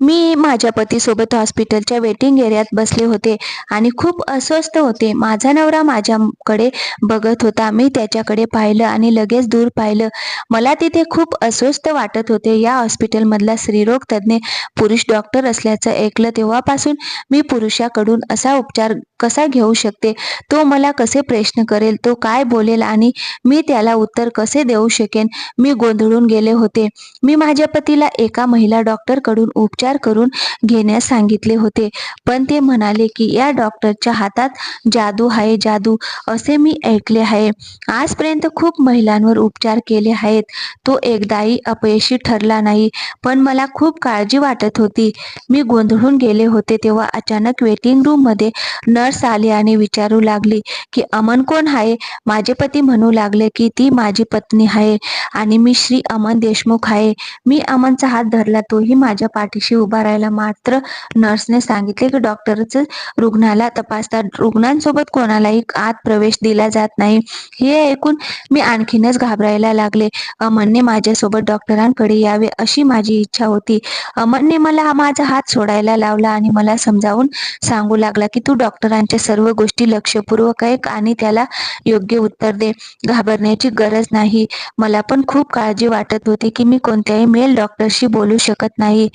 मी माझ्या पतीसोबत हॉस्पिटलच्या वेटिंग एरियात बसले होते आणि खूप अस्वस्थ होते. माझा नवरा माझ्याकडे बघत होता. मी त्याच्याकडे पाहिलं आणि लगेच दूर पाहिलं. मला तिथे खूप अस्वस्थ वाटत होते. या हॉस्पिटलमधला स्त्रीरोग तज्ज्ञ पुरुष डॉक्टर असल्याचं ऐकलं तेव्हापासून मी पुरुषाकडून असा उपचार कसा घेऊ शकते? तो मला कसे प्रश्न करेल? तो काय बोलेल? आणि मी त्याला उत्तर कसे देऊ शकेन? मी गोंधळून गेले होते. मी माझ्या पतीला एका महिला डॉक्टरकडून उपचार करून घेण्यास सांगितले होते. पण ते म्हणाले की या डॉक्टरच्या हातात जादू आहे जादू. असे मी ऐकले आहे. आजपर्यंत खूप महिलांवर उपचार केले आहेत. तो एकदाही अपयशी ठरला नाही. पण मला खूप काळजी वाटत होती. मी गोंधळून गेले होते तेव्हा अचानक वेटिंग रूममध्ये नर्स आली आणि विचारू लागली की अमन कोण आहे? माझे पती म्हणू लागले की ती माझी पत्नी आहे आणि मी श्री अमन देशमुख आहे. मी अमनचा हात धरला तोही माझ्या पाठीशी उभा राहिला. मात्र नर्सने सांगितले की डॉक्टरच रुग्णाला तपासतात. रुग्णांसोबत कोणालाही आत प्रवेश दिला जात नाही. हे ऐकून मी आणखीनच घाबरायला लागले. अमनने माझ्यासोबत डॉक्टरांकडे यावे अशी माझी इच्छा होती. अमनने मला माझा हात सोडायला लावला आणि मला समजावून सांगू लागला की तू डॉक्टर डॉक्टरांच्या सर्व गोष्टी लक्षपूर्वक ऐक आणि त्याला योग्य उत्तर दे. घाबरण्याची गरज नाही. मला पण खूप काळजी वाटत होती की मी कोणत्याही मेल डॉक्टरशी बोलू शकत नाही.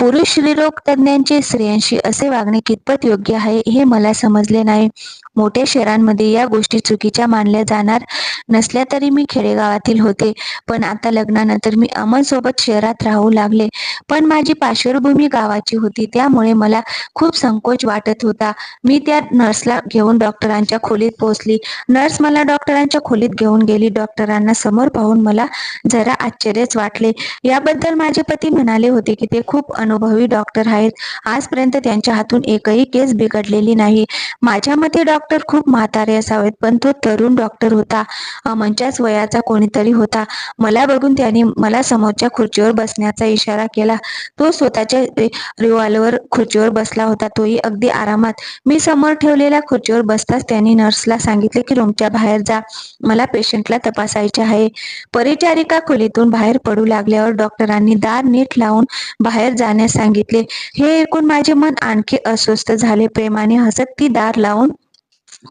पुरुष स्त्रीरोग तज्ज्ञांचे स्त्रियांशी असे वागणे कितपत योग्य आहे हे मला समजले नाही. मोठ्या शहरांमध्ये या गोष्टी चुकीच्या मानल्या जाणार नसल्या तरी मी खेडेगावातील होते. पण आता लग्नानंतर मी अमन सोबत शहरात राहू लागले. पण माझी पार्श्वभूमी गावाची होती त्यामुळे मला खूप संकोच वाटत होता. मी त्या नर्सला घेऊन डॉक्टरांच्या खोलीत पोहोचली. नर्स मला डॉक्टरांच्या खोलीत घेऊन गेली. डॉक्टरांना समोर पाहून मला जरा आश्चर्यच वाटले. याबद्दल माझे पती म्हणाले होते की ते खूप अनुभवी डॉक्टर आहेत. आजपर्यंत त्यांच्या हातून एकही केस बिघडलेली नाही. माझ्या मते डॉक्टर खूप म्हातारे असावेत पण तो तरुण डॉक्टर होता. अमनच्याच वयाचा कोणीतरी होता. मला बघून त्याने मला समोरच्या खुर्चीवर बसण्याचा इशारा केला. तो स्वतःच्या रिव्हॉल्वर खुर्चीवर बसला होता. तोही अगदी आरामात. मी समोर ठेवलेल्या खुर्चीवर बसताच त्यांनी नर्सला सांगितले की रूमच्या बाहेर जा. मला पेशंटला तपासायचे आहे. परिचारिका खोलीतून बाहेर पडू लागल्यावर डॉक्टरांनी दार नीट लावून बाहेर जाण्यास सांगितले. हे ऐकून माझे मन आणखी अस्वस्थ झाले. प्रेमाने हसत ती दार लावून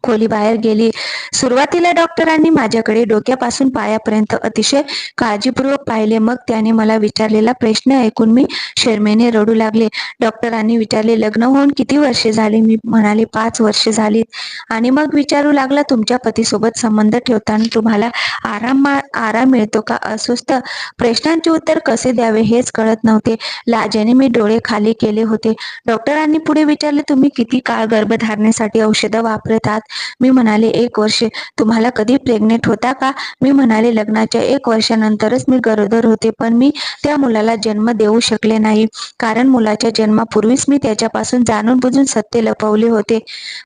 खोली बाहेर गेली. सुरुवातीला डॉक्टरांनी माझ्याकडे डोक्यापासून पायापर्यंत अतिशय काळजीपूर्वक पाहिले. मग त्याने मला विचारलेला प्रश्न ऐकून मी शर्मेने रडू लागले. डॉक्टरांनी विचारले लग्न होऊन किती वर्षे झाली? मी म्हणाले पाच वर्षे झाली. आणि मग विचारू लागला तुमच्या पतीसोबत संबंध ठेवताना तुम्हाला आराम आराम मिळतो का? अस्वस्थ प्रश्नांचे उत्तर कसे द्यावे हेच कळत नव्हते. लाजेने मी डोळे खाली केले होते. डॉक्टरांनी पुढे विचारले तुम्ही किती काळ गर्भधारणेसाठी औषधं वापरत आहात मी म्हणाले एक वर्ष. तुम्हाला कधी प्रेग्नेंट होता का? मी म्हणाले लग्नाच्या एक वर्षानंतरच मी गरोदर होते पण मी त्या मुलाला जन्म देऊ शकले नाही. कारण मुलाच्या जन्मापूर्वीच मी त्याच्यापासून जाणून बुजून सत्य लपवले होते.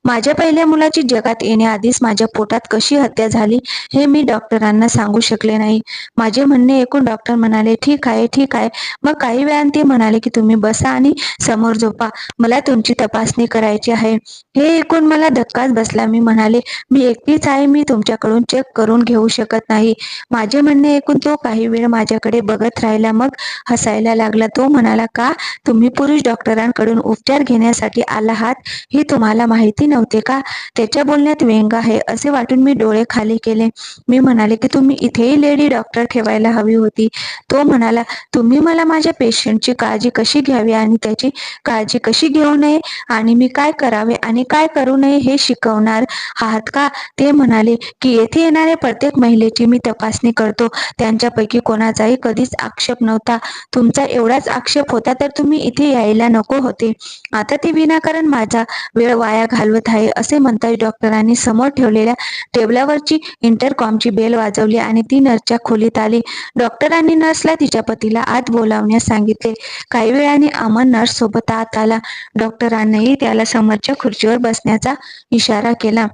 माझ्या पहिल्या मुलाची जगात येण्याआधीच माझ्या पोटात कशी हत्या झाली हे मी डॉक्टरांना सांगू शकले नाही. माझे म्हणणे ऐकून डॉक्टर म्हणाले ठीक आहे ठीक आहे. मग काही वेळाने ते म्हणाले की तुम्ही बसा आणि समोर झोपा. मला तुमची तपासणी करायची आहे. हे ऐकून मला धक्काच बसला. मी म्हणाले मी एकटीच आहे मी तुमच्याकडून चेक करून घेऊ शकत नाही. माझे म्हणणे ऐकून तो काही वेळ माझ्याकडे बघत राहिला. मग हसायला लागला. तो म्हणाला का? तुम्ही पुरुष डॉक्टरांकडून उपचार घेण्यासाठी आला आहात? हे तुम्हाला माहिती नव्हते का? त्याच्या बोलण्यात व्यंग आहे. असे वाटून मी डोळे खाली केले. मी म्हणाले की तुम्ही इथेही लेडी डॉक्टर ठेवायला हवी होती. तो म्हणाला तुम्ही मला माझ्या पेशंटची काळजी कशी घ्यावी आणि त्याची काळजी कशी घेऊ नये? आणि मी काय करावे आणि काय करू नये हे शिकवणार आहात का? ते म्हणाले की येथे येणाऱ्या प्रत्येक महिलेची मी तपासणी करतो. त्यांच्यापैकी कोणाचाही कधीच आक्षेप नव्हता. तुमचा एवढाच आक्षेप होता तर तुम्ही इथे यायला नको होते. आता ते विनाकारण माझा वेळ वाया घालवत आहे असे म्हणताच डॉक्टरांनी समोर ठेवलेल्या टेबलावरची इंटरकॉमची बेल वाजवली आणि ती नर्सच्या खोलीत आली. डॉक्टरांनी नर्सला तिच्या पतीला आत बोलावण्यास सांगितले. काही वेळाने अमन नर्स सोबत आत आला. डॉक्टरांनीही त्याला समोरच्या खुर्चीवर बसण्याचा इशारा केला.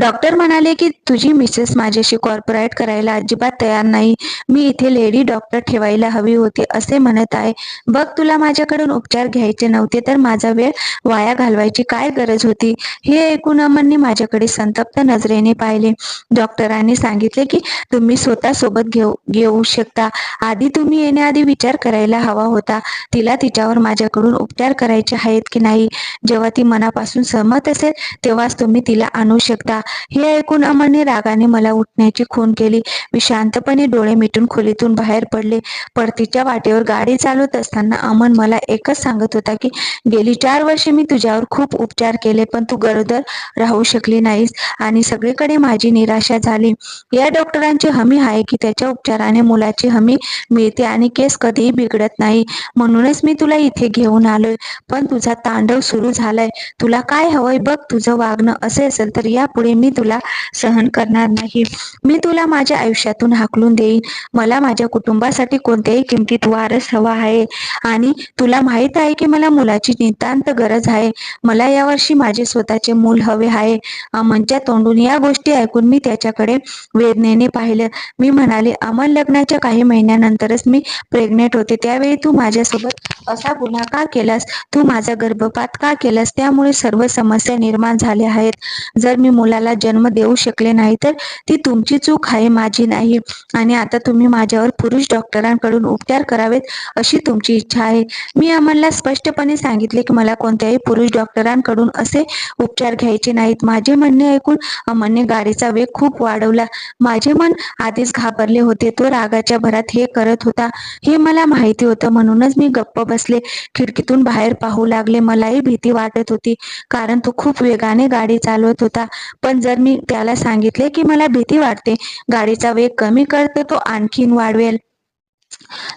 डॉक्टर म्हणाले की तुझी मिसेस माझ्याशी कॉर्पोरेट करायला अजिबात तयार नाही. मी इथे लेडी डॉक्टर ठेवायला हवी होती असे म्हणत आहे. बघ तुला माझ्याकडून उपचार घ्यायचे नव्हते तर माझा वेळ वाया घालवायची काय गरज होती? हे ऐकून अमनने माझ्याकडे संतप्त नजरेने पाहिले. डॉक्टरांनी सांगितले की तुम्ही स्वतः सोबत घेऊ घेऊ शकता. आधी तुम्ही येण्याआधी विचार करायला हवा होता. तिला तिच्यावर माझ्याकडून उपचार करायचे आहेत की नाही? जेव्हा ती मनापासून सहमत असेल तेव्हाच तुम्ही तिला आणू शकता. हे ऐकून अमनने रागाने मला उठण्याची खून केली. मी शांतपणे डोळे मिटून खोलीतून बाहेर पडले. परतीच्या वाटेवर गाडी चालवत असताना अमन मला एकच सांगत होता की गेली चार वर्षे मी तुझ्यावर खूप उपचार केले पण तू गरोदर राहू शकली नाहीस आणि सगळीकडे माझी निराशा झाली. या डॉक्टरांची हमी आहे की त्याच्या उपचाराने मुलाची हमी मिळते आणि केस कधीही बिघडत नाही. म्हणूनच मी तुला इथे घेऊन आलोय. पण तुझा तांडव सुरू झालाय. तुला काय हवंय बघ तुझं वागणं असे असेल तर या यापुढे मी तुला सहन करणार नाही. मी तुला माझ्या आयुष्यातून हाकलून देईन. मला माझ्या कुटुंबासाठी कोणत्याही किमतीत वारस हवा आहे. आणि तुला माहीत आहे की मला मुलाची नितांत गरज आहे. मला यावर्षी माझे स्वतःचे मूल हवे आहे. अमनच्या तोंडून या गोष्टी ऐकून मी त्याच्याकडे वेदनेने पाहिलं. मी म्हणाले अमन लग्नाच्या काही महिन्यानंतरच मी प्रेग्नेंट होते. त्यावेळी तू माझ्यासोबत असा गुन्हा का केलास? तू माझा गर्भपात का केलास? त्यामुळे सर्व समस्या निर्माण झाल्या आहेत. जर मी मुलाला जन्म देऊ शकले नाही तर ती तुमची चूक आहे माझी नाही. आणि आता तुम्ही माझ्यावर पुरुष डॉक्टरांकडून उपचार करावेत अशी तुमची इच्छा आहे. मी अमनला स्पष्टपणे सांगितले की मला कोणत्याही पुरुष डॉक्टरांकडून असे उपचार घ्यायचे नाहीत. माझे म्हणणे ऐकून अमनने गाडीचा वेग खूप वाढवला. माझे मन आधीच घाबरले होते. तो रागाच्या भरात हे करत होता. हे मला माहिती होतं. म्हणूनच मी गप्प बसले. खिडकीतून बाहेर पाहू लागले. मलाही भीती वाटत होती. कारण तो खूप वेगाने गाडी चालवत होता. पण जर मी त्याला सांगितले की मला भीती वाटते गाडीचा वेग कमी करते तो आणखीन वाढवेल.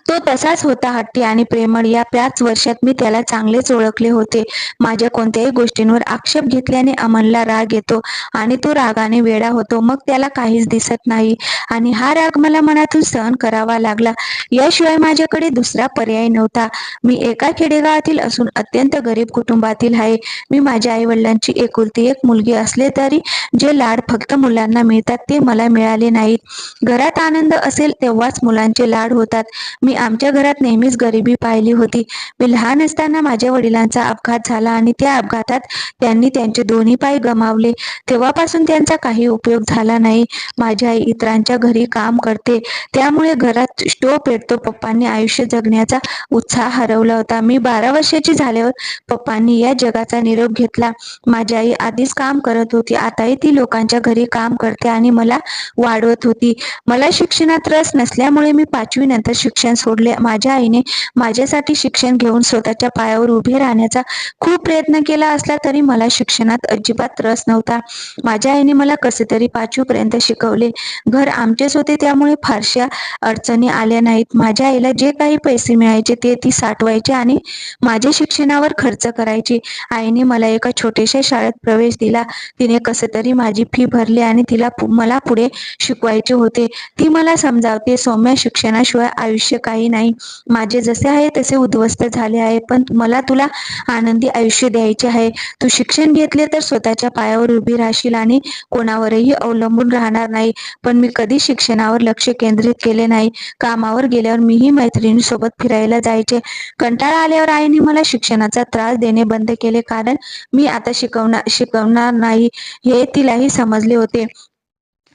तो तसाच होता हट्टी आणि प्रेमळ. या पाच वर्षात मी त्याला चांगलेच ओळखले होते. माझ्या कोणत्याही गोष्टींवर आक्षेप घेतल्याने अमनला राग येतो आणि तो रागाने वेडा होतो. मग त्याला काहीच दिसत नाही आणि हा राग मला मनातून सहन करावा लागला. याशिवाय माझ्याकडे दुसरा पर्याय नव्हता. मी एका खेडेगावातील असून अत्यंत गरीब कुटुंबातील आहे. मी माझ्या आई वडिलांची एकुलती एक मुलगी असले तरी जे लाड फक्त मुलांना मिळतात ते मला मिळाले नाहीत. घरात आनंद असेल तेव्हाच मुलांचे लाड होतात. मी आमच्या घरात नेहमीच गरिबी पाहिली होती. मी लहान असताना माझ्या वडिलांचा अपघात झाला आणि त्या अपघातात त्यांनी त्यांचे दोन्ही पाय गमावले. तेव्हापासून त्यांचा काही उपयोग झाला नाही. माझी आई इतरांच्या घरी काम करते. त्यामुळे घरात स्टोव पेटतो. पप्पांनी आयुष्य जगण्याचा उत्साह हरवला होता. मी बारा वर्षाची झाल्यावर पप्पांनी या जगाचा निरोप घेतला. माझी आई आधीच काम करत होती. आताही ती लोकांच्या घरी काम करते आणि मला वाढवत होती. मला शिक्षणात रस नसल्यामुळे मी पाचवी नंतर शिक्षण सोडले. माझ्या आईने माझ्यासाठी शिक्षण घेऊन स्वतःच्या पायावर उभे राहण्याचा खूप प्रयत्न केला असला तरी मला शिक्षणात अजिबात रस नव्हता. माझ्या आईने मला कसे तरी पाचवी पर्यंत शिकवले. घर आमचेच होते त्यामुळे फारशा अडचणी आल्या नाहीत. माझ्या आईला जे काही पैसे मिळायचे ते ती साठवायचे आणि माझ्या शिक्षणावर खर्च करायची. आईने मला एका छोट्याशा शाळेत प्रवेश दिला. तिने कसे तरी माझी फी भरली आणि तिला मला पुढे शिकवायचे होते. ती मला समजावते सौम्य शिक्षणाशिवाय आयुष्य काही नाही. माझे जसे आहे तसे उद्ध्वस्त झाले आहे. पण मला तुला आनंदी आयुष्य द्यायचे आहे. तू शिक्षण घेतले तर स्वतःच्या पायावर उभी राहशील आणि कोणावरही अवलंबून राहणार नाही. पण मी कधी शिक्षणावर लक्ष केंद्रित केले नाही. कामावर गेल्यावर मीही मैत्रिणीसोबत फिरायला जायचे. कंटाळा आल्यावर आईने मला शिक्षणाचा त्रास देणे बंद केले. कारण मी आता शिकवणार शिकवणार नाही हे तिलाही समजले होते.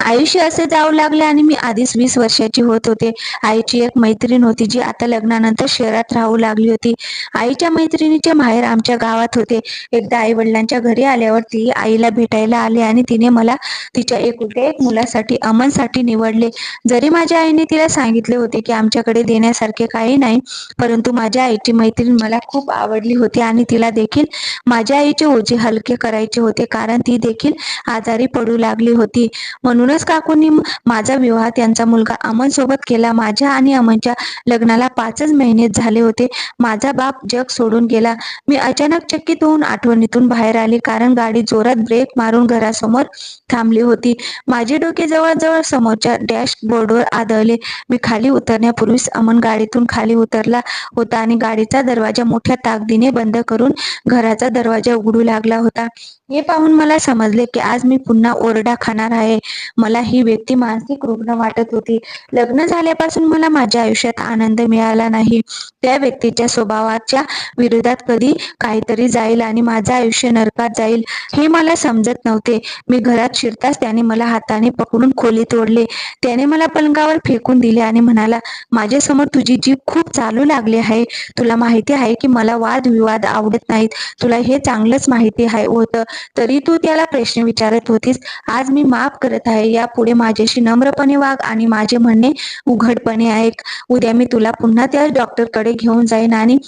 आयुष्य असे जाऊ लागले आणि मी आधीच वीस वर्षाची होत होते. आईची एक मैत्रीण होती जी आता लग्नानंतर शहरात राहू लागली होती. आईच्या मैत्रिणीचे माहेर आमच्या गावात होते. एकदा आई वडिलांच्या घरी आल्यावर ती आईला भेटायला आले आणि तिने मला तिच्या एकुलत्या एक मुलासाठी अमनसाठी निवडले. जरी माझ्या आईने तिला सांगितले होते की आमच्याकडे देण्यासारखे काही नाही परंतु माझ्या आईची मैत्रीण मला खूप आवडली होती आणि तिला देखील माझ्या आईचे ओझे हलके करायचे होते कारण ती देखील आजारी पडू लागली होती. म्हणून म्हणूनच काकूंनी माझा विवाह त्यांचा मुलगा अमन सोबत केला? माझ्या आणि अमनच्या लग्नाला पाचच महिने झाले होते. माझा बाप जग सोडून गेला. मी अचानक चकित होऊन आठवणीतून बाहेर आले कारण गाडी जोरात ब्रेक मारून घरासमोर थांबली होती. माझे डोके जवळजवळ समोरच्या डॅशबोर्डवर आदळले. मी खाली उतरण्यापूर्वीच अमन गाडीतून खाली उतरला होता आणि गाडीचा दरवाजा मोठ्या ताकदीने बंद करून घराचा दरवाजा उघडू लागला होता. हे पाहून मला समजले की आज मी पुन्हा ओरडा खाणार आहे. मला ही व्यक्ती मानसिक रुग्ण वाटत होती. लग्न झाल्यापासून मला माझ्या आयुष्यात आनंद मिळाला नाही. त्या व्यक्तीच्या स्वभावाच्या विरोधात कधी काहीतरी जाईल आणि माझं आयुष्य नरकात जाईल हे मला समजत नव्हते. मी घरात शिरताच त्याने मला हाताने पकडून खोलीत तोडले. त्याने मला पलंगावर फेकून दिले आणि म्हणाला माझ्यासमोर तुझी जीभ खूप चालू लागली आहे. तुला माहिती आहे की मला वादविवाद आवडत नाहीत. तुला हे चांगलंच माहिती आहे होतं. तरी तू त्याला प्रश्न विचारत होतीस. आज मी माफ करत आहे. यापुढे माझ्याशी नम्रपणे वाग आणि माझे म्हणणे उघडपणे ऐक. उद्या मी तुला पुन्हा त्या डॉक्टरकडे घेऊन जाईन आणि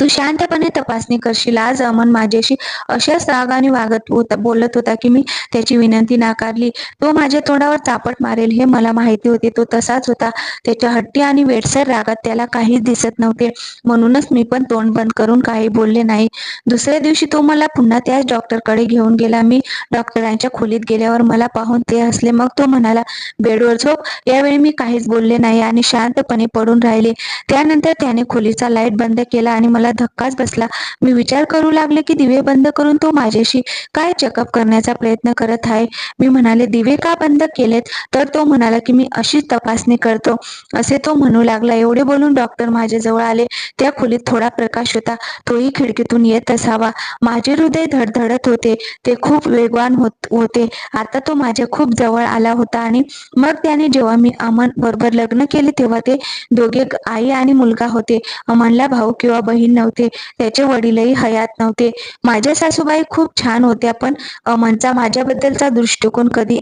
तू शांतपणे तपासणी करशील. आज अमन माझ्याशी अशाच रागाने वागत होता बोलत होता की मी त्याची विनंती नाकारली. तो माझ्या तोंडावर चापट मारेल हे मला माहिती होते. तो तसाच होता. त्याच्या हट्टी आणि वेडसर रागात त्याला काहीच दिसत नव्हते. म्हणूनच मी पण तोंड बंद करून काही बोलले नाही. दुसऱ्या दिवशी तो मला पुन्हा त्याच डॉक्टरकडे घेऊन गेला. मी डॉक्टरांच्या खोलीत गेल्यावर मला पाहून ते हसले. मग तो म्हणाला बेडवर झोप. यावेळी मी काहीच बोलले नाही आणि शांतपणे पडून राहिले. त्यानंतर त्याने खोलीचा लाइट बंद केला आणि मला धक्काच बसला. मी विचार करू लागले की दिवे बंद करून तो माझ्याशी काय चेकअप करण्याचा प्रयत्न करत आहे? मी म्हणाले दिवे का बंद केलेत? तर तो म्हणाला की मी अशीच तपासणी करतो. असे तो म्हणू लागला. एवढे बोलून डॉक्टर माझ्याजवळ आले. त्या खोलीत थोडा प्रकाश होता. तोही खिडकीतून येत असावा. माझे हृदय धडधडत होते. ते खूप वेगवान होत होते. आता तो माझ्या खूप जवळ आला होता आणि मग त्याने जेव्हा मी अमन बरोबर लग्न केले तेव्हा ते दोघे आई आणि मुलगा होते. अमनला भाऊ किंवा बहीण बहीण नव्हते त्याचे वडीलही हयात नव्हते. माझ्या सासूबाई खूप छान होत्या पण अमनचा माझ्याबद्दलचा दृष्टिकोन कधी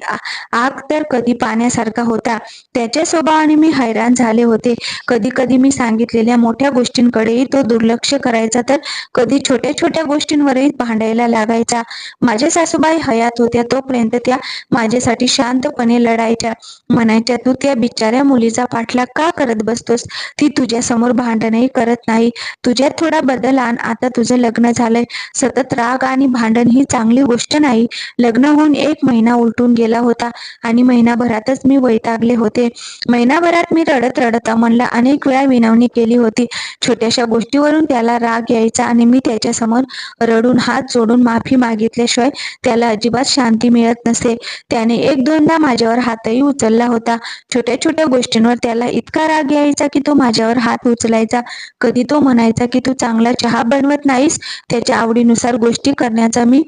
आग तर कधी पाण्यासारखा होता. त्याच्या स्वभावाने मी हैराण झाले होते. कधी कधी मी सांगितलेल्या मोठ्या गोष्टींकडेही तो दुर्लक्ष करायचा तर कधी छोट्या छोट्या गोष्टींवरही भांडायला लागायचा. माझ्या सासूबाई हयात होत्या तोपर्यंत त्या माझ्यासाठी शांतपणे लढायच्या. म्हणायच्या तू त्या बिचाऱ्या मुलीचा पाठलाग का करत बसतोस? ती तुझ्या समोर भांडणही करत नाही. तुझ्यात थोडा बदल आण. आता तुझं लग्न झालंय. सतत राग आणि भांडण ही चांगली गोष्ट नाही. लग्न होऊन एक महिना उलटून गेला होता आणि महिनाभरातच मी वैतागले होते. महिनाभरात मी रडत रडत अमनला अनेक वेळा विनवणी केली होती. छोट्याशा गोष्टीवरून त्याला राग यायचा आणि मी त्याच्यासमोर रडून हात जोडून माफी मागितल्याशिवाय त्याला अजिबात शांती मिळत नसे. त्याने एक दोनदा माझ्यावर हातही उचलला होता. छोट्या छोट्या गोष्टींवर त्याला इतका राग यायचा की तो माझ्यावर हात उचलायचा. कधी तो म्हणायचा की तू चांगला चहा बनवत नाहीस त्याच्या आवडीनुसार गोष्टी करण्याचा मी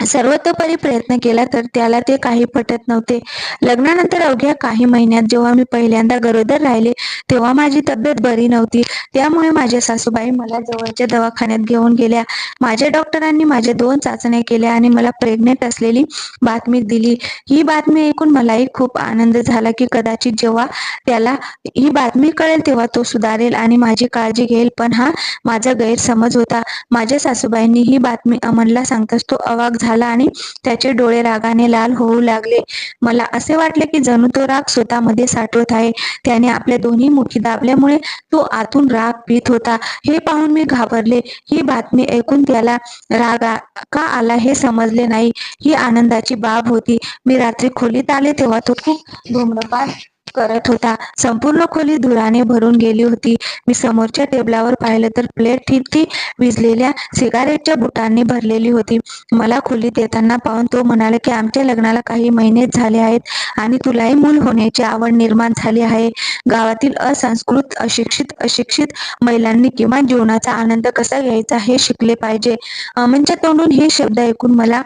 सर्वतोपरी प्रयत्न केला तर त्याला ते काही पटत नव्हते. लग्नानंतर अवघ्या काही महिन्यात जेव्हा मी पहिल्यांदा गरोदर राहिले तेव्हा माझी तब्येत बरी नव्हती. त्यामुळे माझ्या सासूबाई मला जवळच्या दवाखान्यात घेऊन गेल्या. माझ्या डॉक्टरांनी माझ्या दोन चाचण्या केल्या आणि मला प्रेग्नेंट असलेली बातमी दिली. ही बातमी ऐकून मलाही खूप आनंद झाला की कदाचित जेव्हा त्याला ही बातमी कळेल तेव्हा तो सुधारेल आणि माझी काळजी घेईल. पण हा माझा गैरसमज होता. माझ्या सासूबाईंनी ही बातमी अमनला सांगताच तो अवाक झाला आणि त्याचे डोळे रागाने लाल होऊ लागले. मला असे वाटले की जणू तो राग स्वतःमध्ये साठवत आहे. त्याने आपल्या दोन्ही मुठी दाबल्यामुळे तो आतून राग पित होता. हे पाहून मी घाबरले. ही बातमी ऐकून त्याला राग का आला हे समजले नाही. ही आनंदाची बाब होती. मी रात्री खोलीत आले तेव्हा तो खूप धूम्रपान करत होता. संपूर्ण खोली धुराने भरून गेली होती. मी समोरच्या टेबलावर पाहिलं तर प्लेट ठीक ती विजलेल्या सिगारेटच्या बुटांनी भरलेली होती. मला खोलीत येताना पाहून तो म्हणाला की आमच्या लग्नाला काही महिनेच झाले आहेत आणि तुलाही मूल होण्याची आवड निर्माण झाली आहे. गावातील असंस्कृत अशिक्षित अशिक्षित महिलांनी किमान जीवनाचा आनंद कसा घ्यायचा हे शिकले पाहिजे. अमनच्या तोंडून हे शब्द ऐकून मला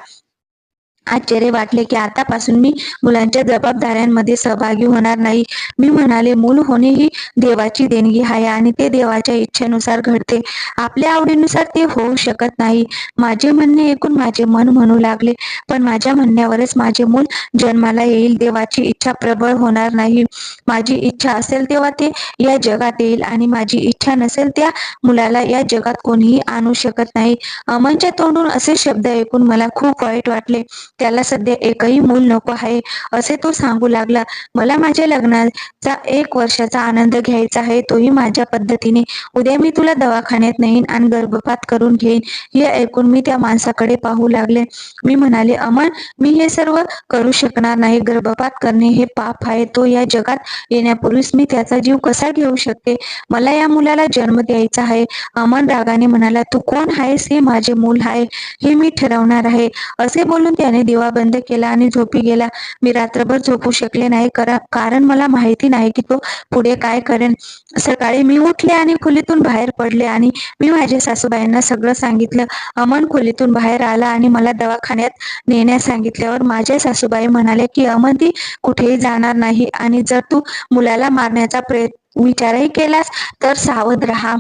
आश्चर्य वाटले की आतापासून मी मुलांच्या जबाबदाऱ्यांमध्ये सहभागी होणार नाही. मी म्हणाले मूल होणे ही देवाची देणगी आहे आणि ते देवाच्या इच्छेनुसार घडते. आपल्या आवडीनुसार ते होऊ शकत नाही. माझे म्हणणे ऐकून माझे मन म्हणू लागले. पण माझ्या म्हणण्यावरच माझे मूल जन्माला येईल. देवाची इच्छा प्रबळ होणार नाही. माझी इच्छा असेल तेव्हा ते या जगात येईल आणि माझी इच्छा नसेल त्या मुलाला या जगात कोणीही आणू शकत नाही. अमनच्या तोंडून असे शब्द ऐकून मला खूप वाईट वाटले. त्याला सध्या एकही मूल नको आहे असे तो सांगू लागला. मला माझ्या लग्नाचा एक वर्षाचा आनंद घ्यायचा आहे तोही माझ्या पद्धतीने. उद्या मी तुला दवाखान्यात नेईन आणि गर्भपात करून घेईन हे ऐकून मी त्या माणसाकडे पाहू लागले. मी म्हणाले अमन मी हे सर्व करू शकणार नाही. गर्भपात करणे हे पाप आहे. तो या जगात येण्यापूर्वीच मी त्याचा जीव कसा घेऊ शकते? मला या मुलाला जन्म द्यायचा आहे. अमन रागाने म्हणाला तू कोण आहेस? हे माझे मूल आहे. हे मी ठरवणार आहे. असे बोलून त्याने दिवा बंद केला आणि झोपी गेला. मी रात्रभर झोपू शकले नाही. कारण मला माहिती नाही की तो पुढे काय करेन. सकाळी मी उठले आणि खोलीतून बाहेर पडले आणि मी माझ्या सासूबाईंना सगळं सांगितलं. अमन खोलीतून बाहेर आला आणि मला दवाखान्यात नेण्यास सांगितल्यावर माझ्या सासूबाई म्हणाले की अमन ती कुठेही जाणार नाही आणि जर तू मुलाला मारण्याचा प्रयत्न विचारही केलास तर सावध राहा.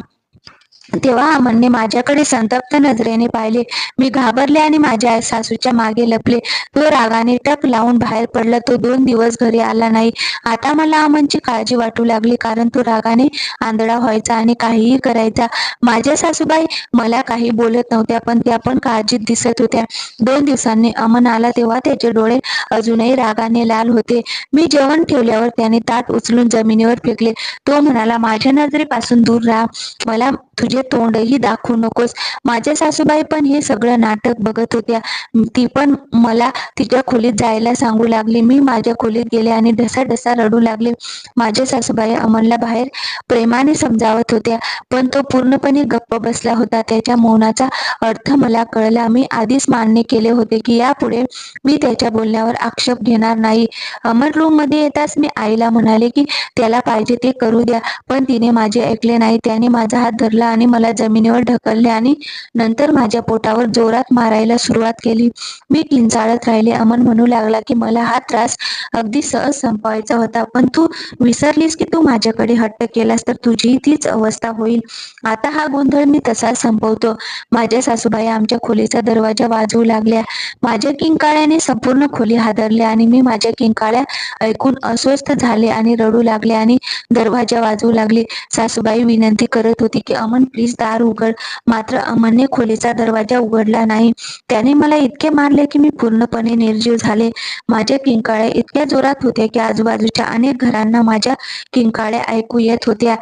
तेव्हा अमनने माझ्याकडे संतप्त नजरेने पाहिले. मी घाबरले आणि माझ्या सासूच्या मागे लपले. तो रागाने टप लावून बाहेर पडला. तो दोन दिवस घरी आला नाही. आता मला अमनची काळजी वाटू लागली कारण तो रागाने आंधळा व्हायचा आणि काहीही करायचा. माझ्या सासूबाई मला काही बोलत नव्हत्या पण त्या पण काळजीत दिसत होत्या. दोन दिवसांनी अमन आला तेव्हा त्याचे डोळे अजूनही रागाने लाल होते. मी जेवण ठेवल्यावर त्याने ताट उचलून जमिनीवर फेकले. तो म्हणाला माझ्या नजरेपासून दूर राहा. मला तुझे तोंडही दाखवू नकोस. माझ्या सासूबाई पण हे सगळं नाटक बघत होत्या. ती पण मला तिच्या खोलीत जायला सांगू लागली. मी माझ्या खोलीत गेले आणि ढसा ढसा रडू लागले. माझ्या सासूबाई अमनला बाहेर प्रेमाने समजावत होत्या. पण तो पूर्णपणे गप्प बसला होता. त्याच्या मौनाचा अर्थ मला कळला. मी आधीच मान्य केले होते की यापुढे मी त्याच्या बोलण्यावर आक्षेप घेणार नाही. अमर रूममध्ये येताच मी आईला म्हणाले की त्याला पाहिजे ते करू द्या. पण तिने माझे ऐकले नाही. त्याने माझा हात धरला आणि मला जमिनीवर ढकलले आणि नंतर माझ्या पोटावर जोरात मारायला सुरुवात केली. मी किंचाळत राहिले. अमन म्हणू लागला की मला हा त्रास अगदी सहज संपवायचा होता पण तू विसरलीस की तू माझ्याकडे हट्ट केलास तर तुझी तीच अवस्था होईल. आता हा गोंधळ मी तसाच संपवतो. माझ्या सासूबाई आमच्या खोलीचा दरवाजा वाजवू लागल्या. माझ्या किंकाळ्याने संपूर्ण खोली हादरली आणि मी माझ्या किंकाळ्या ऐकून अस्वस्थ झाले आणि रडू लागले आणि दरवाजा वाजवू लागले. सासूबाई विनंती करत होती की अमन प्लीज दार उघड. मात्र अमनने खोलीचा दरवाजा उघडला नाही. त्याने मला इतके मारले की मी पूर्णपणे निर्जीव झाले. माझ्या किंकाळे इतक्या जोरात होते की आजूबाजूच्या अनेक घरांना माझ्या किंकाळ्या ऐकू येत होत्या.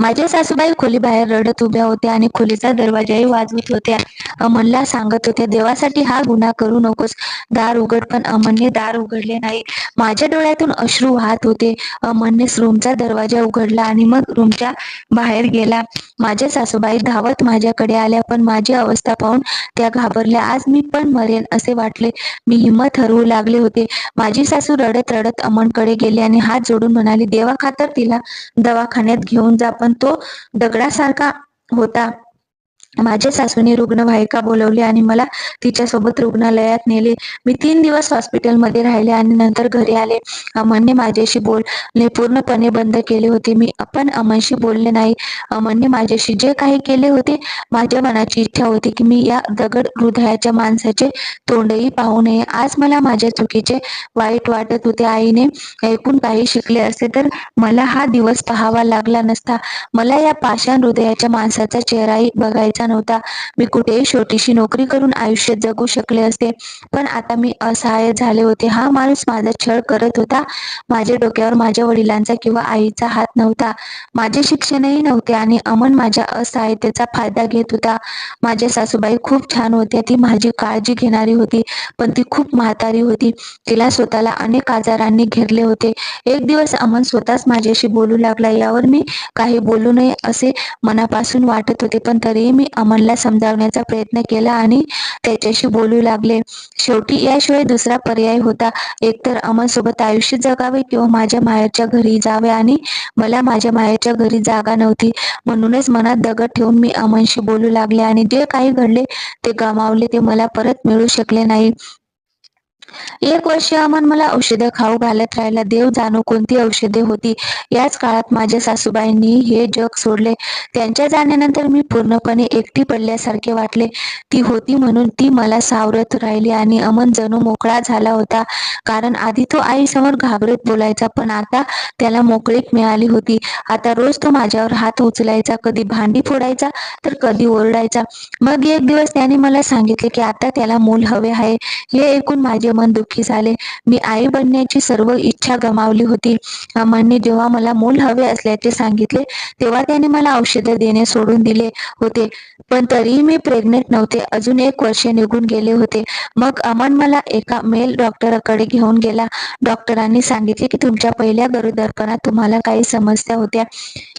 माझ्या सासूबाई खोली बाहेर रडत उभ्या होत्या आणि खोलीचा दरवाजाही वाजवत होत्या. अमनला सांगत होत्या देवासाठी हा गुन्हा करू नकोस. दार उघड पण अमनने दार उघडले नाही. माझ्या डोळ्यातून अश्रू वाहत होते. अमनने रूमचा दरवाजा उघडला आणि मग रूमच्या बाहेर गेला. माझ्या सासूबाई धावत माझ्याकडे आल्या पण माझी अवस्था पाहून त्या घाबरल्या. आज मी पण मरेन असे वाटले. मी हिंमत हरवू लागले होते. माझी सासू रडत रडत अमनकडे गेली आणि हात जोडून म्हणाली देवा खातर तिला दवाखान्यात घेऊन जा. पण तो दगडासारखा होता. माझ्या सासूने रुग्णवाहिका बोलवली आणि मला तिच्यासोबत रुग्णालयात नेले. मी तीन दिवस हॉस्पिटलमध्ये राहिले आणि नंतर घरी आले. अमनने माझ्याशी बोलणे पूर्णपणे बंद केले होते. मी आपण अमनशी बोलले नाही. अमनने माझ्याशी जे काही केले होते माझ्या मनाची इच्छा होती की मी या दगड हृदयाच्या माणसाचे तोंडही पाहू नये. आज मला माझ्या चुकीचे वाईट वाटत होते. आईने ऐकून काही शिकले असते तर मला हा दिवस पाहावा लागला नसता. मला या पाषाण हृदयाच्या माणसाचा चेहराही बघायचा नव्हता. मी कुठेही छोटीशी नोकरी करून आयुष्य जगू शकले असते. पण आता मी असहाय्य झाले होते. हा माणूस माझा छळ करत होता. माझ्या डोक्यावर माझ्या वडिलांचा किंवा आईचा हात नव्हता. माझे शिक्षणही नव्हते आणि अमन माझ्या असहाय्यतेचा फायदा घेत होता. माझ्या सासूबाई खूप छान होत्या. ती माझी काळजी घेणारी होती पण ती खूप म्हातारी होती. तिला स्वतःला अनेक आजारांनी घेरले होते. एक दिवस अमन स्वतःच माझ्याशी बोलू लागला. यावर मी काही बोलू नये असे मनापासून वाटत होते पण तरीही मी अमनला समजावण्याचा प्रयत्न केला आणि त्याच्याशी बोलू लागले. शेवटी याशिवाय दुसरा पर्याय होता. एकतर अमन सोबत आयुष्य जगावे किंवा माझ्या माहेरच्या घरी जावे आणि मला माझ्या माहेरच्या घरी जागा नव्हती. म्हणूनच मनात दगड ठेवून मी अमनशी बोलू लागले आणि जे काही घडले ते गमावले ते मला परत मिळू शकले नाही. एक वर्ष अमन मला औषधं खाऊ घालत राहिला. देव जाणो कोणती औषधे होती. याच काळात माझ्या सासूबाईंनी हे जग सोडले. त्यांच्या जाण्यानंतर मी पूर्णपणे एकटी पडल्यासारखे वाटले. ती होती म्हणून ती मला सावरत राहिली आणि अमन जणू मोकळा झाला होता. कारण आधी तो आईसमोर घाबरत बोलायचा पण आता त्याला मोकळीक मिळाली होती. आता रोज तो माझ्यावर हात उचलायचा कधी भांडी फोडायचा तर कधी ओरडायचा. मग एक दिवस त्याने मला सांगितले की आता त्याला मूल हवे आहे. हे ऐकून माझे मन दुःखी झाले. मी आई बनण्याची सर्व इच्छा गमावली होती. अमनने जेव्हा मला मूल हवे असल्याचे सांगितले तेव्हा त्याने मला औषधं देणे सोडून दिले होते. पण तरीही मी प्रेग्नेंट नव्हते. अजून एक वर्ष निघून गेले होते. मग अमन मला एका मेल डॉक्टरकडे घेऊन गेला. डॉक्टरांनी सांगितले की तुमच्या पहिल्या गरोदरपणात तुम्हाला काही समस्या होत्या.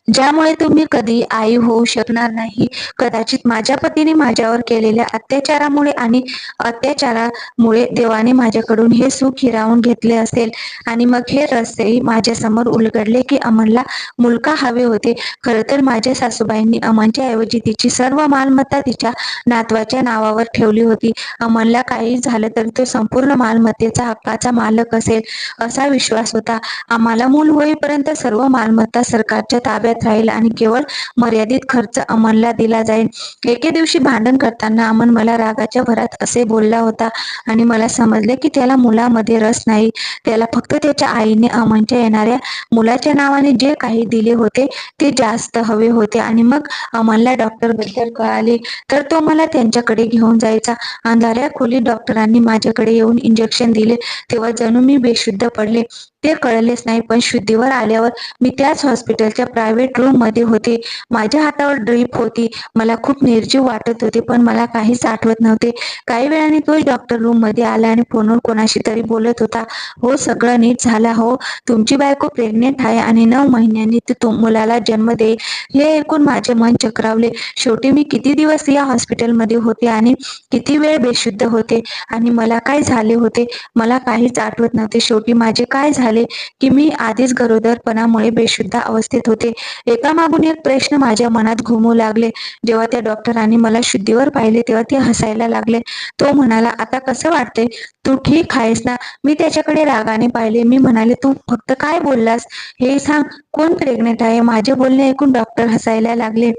ज्यामुळे तुम्ही कधी आई होऊ शकणार नाही. कदाचित माझ्या पतीने माझ्यावर केलेल्या अत्याचारामुळे आणि अत्याचारामुळे देवाने माझ्याकडून हे सुख हिरावून घेतले असेल. आणि मग हे रस्तेही माझ्यासमोर उलगडले की अमनला मुलगा हवे होते. खर तर माझ्या सासूबाईंनी अमनच्या ऐवजी तिची सर्व मालमत्ता तिच्या नातवाच्या नावावर ठेवली होती. अमनला काही झालं तर तो संपूर्ण मालमत्तेचा हक्काचा मालक असेल असा विश्वास होता. आम्हाला मूल होईपर्यंत सर्व मालमत्ता सरकारच्या ताब्यात राहील आणि केवळ मर्यादित खर्च अमनला दिला जाईल. एके दिवशी भांडण करताना अमन मला रागाच्या भरात असे बोलला होता आणि मला समजले की त्याला मुलामध्ये रस नाही. त्याला फक्त त्याच्या आईने अमनच्या येणाऱ्या मुलाच्या नावाने जे काही दिले होते ते जास्त हवे होते आणि मग अमनला डॉक्टरबद्दल कळाले. तर तो मला त्यांच्याकडे घेऊन जायचा. अंधाऱ्या खोलीत डॉक्टरांनी माझ्याकडे येऊन इंजेक्शन दिले. तेव्हा जणू मी बेशुद्ध पडले. ते कळलेच नाही. पण शुद्धीवर आल्यावर मी त्याच हॉस्पिटलच्या प्रायव्हेट रूममध्ये होते. माझ्या हातावर ड्रीप होती. मला खूप निर्जीव वाटत होते पण मला काहीच आठवत नव्हते. काही वेळाने तोच डॉक्टर रूममध्ये आला आणि फोनवर कोणाशी तरी बोलत होता. हो सगळं नीट झाला. हो तुमची बायको प्रेग्नेंट आहे आणि नऊ महिन्यांनी ती मुलाला जन्म देईल हे ऐकून माझे मन चक्रावले. शेवटी मी किती दिवस या हॉस्पिटलमध्ये होते आणि किती वेळ बेशुद्ध होते आणि मला काय झाले होते? मला काहीच आठवत नव्हते. शेवटी माझे काय झाले? की मी आधीच गरोदरपणामुळे बेशुद्ध अवस्थेत होते. एकामागून एक प्रश्न माझ्या मनात घुमू लागले. जेव्हा त्या डॉक्टरांनी मला शुद्धीवर पाहिले तेव्हा ते हसायला लागले. तो म्हणाला आता कसं वाटते तू ठीक आहेस ना? मी त्याच्याकडे रागाने पाहिले. मी म्हणाले तू फक्त काय बोललास? हे सांग कोण प्रेग्नेंट आहे? माझे बोलणे ऐकून डॉक्टर हसायला लागले.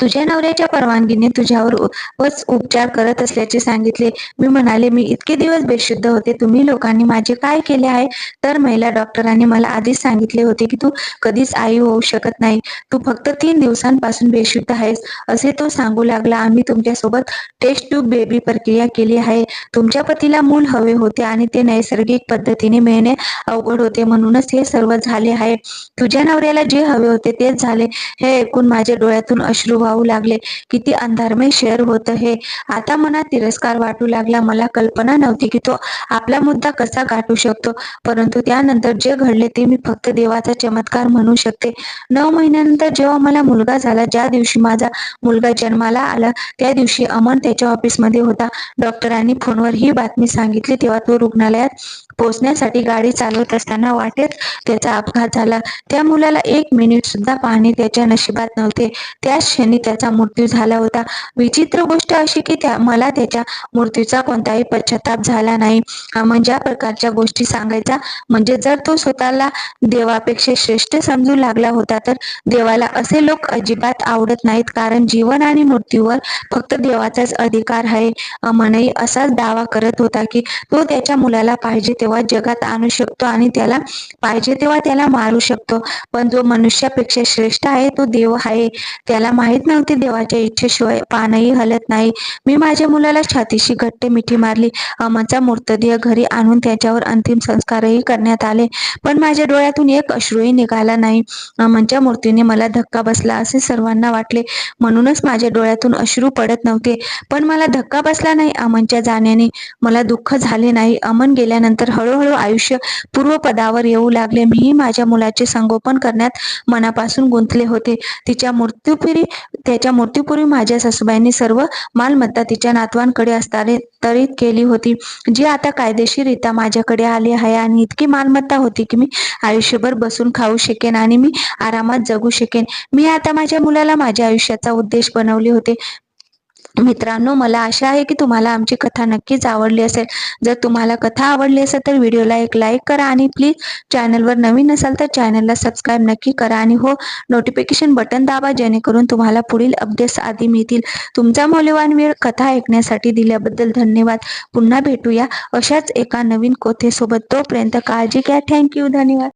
तुझ्या नवऱ्याच्या परवानगीने तुझ्यावर वच उपचार करत असल्याचे सांगितले. मी म्हणाले मी इतके दिवस बेशुद्ध होते. तुम्ही लोकांनी माझे काय केले आहे? तर महिला डॉक्टरांनी मला आधीच सांगितले होते की तू कधीच आई होऊ शकत नाही. तू फक्त तीन दिवसांपासून बेशुद्ध आहेस. असे तो सांगू लागला. आम्ही तुमच्यासोबत टेस्ट ट्यूब बेबी प्रक्रिया केली आहे. तुमच्या पतीला मूल हवे होते आणि ते नैसर्गिक पद्धतीने मिळणे अवघड होते. म्हणूनच हे सर्व झाले आहे. तुझ्या नवऱ्याला जे हवे होते तेच झाले. हे ऐकून माझ्या डोळ्यातून अश्रू वाहू लागले. किती अंधारमय शेअर होत हे. आता मनात तिरस्कार वाटू लागला. मला कल्पना नव्हती की तो आपला मुद्दा कसा गाठू शकतो. परंतु त्यानंतर जे घडले ते मी फक्त देवाचा चमत्कार म्हणू शकते. नऊ महिन्यानंतर जेव्हा मला मुलगा झाला ज्या दिवशी माझा मुलगा जन्माला आला त्या दिवशी अमन त्याच्या ऑफिसमध्ये होता. डॉक्टरांनी फोनवर ही बातमी सांगितली. तेव्हा तो रुग्णालयात पोचण्यासाठी गाडी चालवत असताना वाटेत त्याचा अपघात झाला. त्या मुलाला एक मिनिट सुद्धा पाहणे त्याच्या नशिबात नव्हते. त्याच क्षणी त्याचा मृत्यू झाला होता. विचित्र गोष्ट अशी की त्या मला त्याच्या मृत्यूचा कोणताही पश्चाताप झाला नाही. अमन ज्या प्रकारच्या गोष्टी सांगायचा म्हणजे जर तो स्वतःला देवापेक्षा श्रेष्ठ समजू लागला होता तर देवाला असे लोक अजिबात आवडत नाहीत कारण जीवन आणि मृत्यूवर फक्त देवाचाच अधिकार आहे. अमनही असाच दावा करत होता की तो त्याच्या मुलाला पाहिजे तेव्हा जगात आणू शकतो आणि त्याला पाहिजे तेव्हा त्याला मारू शकतो. पण जो मनुष्यापेक्षा श्रेष्ठ आहे तो देव आहे. त्याला माहीत नव्हते देवाच्या इच्छेशिवाय पानही हलत नाही. मी माझ्या मुलाला छातीशी घट्ट मिठी मारली. अमनचा मृतदेह घरी आणून त्याच्यावर अंतिम संस्कारही करण्यात आले. पण माझ्या डोळ्यातून एक अश्रूही निघाला नाही. अमनच्या मृत्यूने मला धक्का बसला असे सर्वांना वाटले. म्हणूनच माझ्या डोळ्यातून अश्रू पडत नव्हते. पण मला धक्का बसला नाही अमनच्या जाण्याने. मला दुःख झाले नाही. अमन गेल्यानंतर हळूहळू आयुष्य पूर्वपदावर येऊ लागले. मीही माझ्या मुलाचे संगोपन करण्यात मनापासून गुंतले होते. तिच्या मृत्यूपूर्वी त्याच्या मृत्यूपूर्वी माझ्या सासूबाईंनी सर्व मालमत्ता तिच्या नातवांकडे हस्तांतरित केली होती. जी आता कायदेशीरित्या माझ्याकडे आली आहे आणि इतकी मालमत्ता होती की मी आयुष्यभर बसून खाऊ शकेन आणि मी आरामात जगू शकेन. मी आता माझ्या मुलाला माझ्या आयुष्याचा उद्देश बनवले होते. मित्रांनो मला आशा आहे की तुम्हाला आमची कथा नक्कीच आवडली असेल. जर तुम्हाला कथा आवडली असेल तर व्हिडिओला एक लाईक करा आणि प्लीज चॅनलवर नवीन असाल तर चॅनलला सबस्क्राईब नक्की करा आणि हो नोटिफिकेशन बटन दाबा जेणेकरून तुम्हाला पुढील अपडेट्स आधी मिळतील. तुमचा मौल्यवान वेळ कथा ऐकण्यासाठी दिल्याबद्दल धन्यवाद. पुन्हा भेटूया अशाच एका नवीन कोथेसोबत. तोपर्यंत काळजी घ्या. थँक्यू धन्यवाद.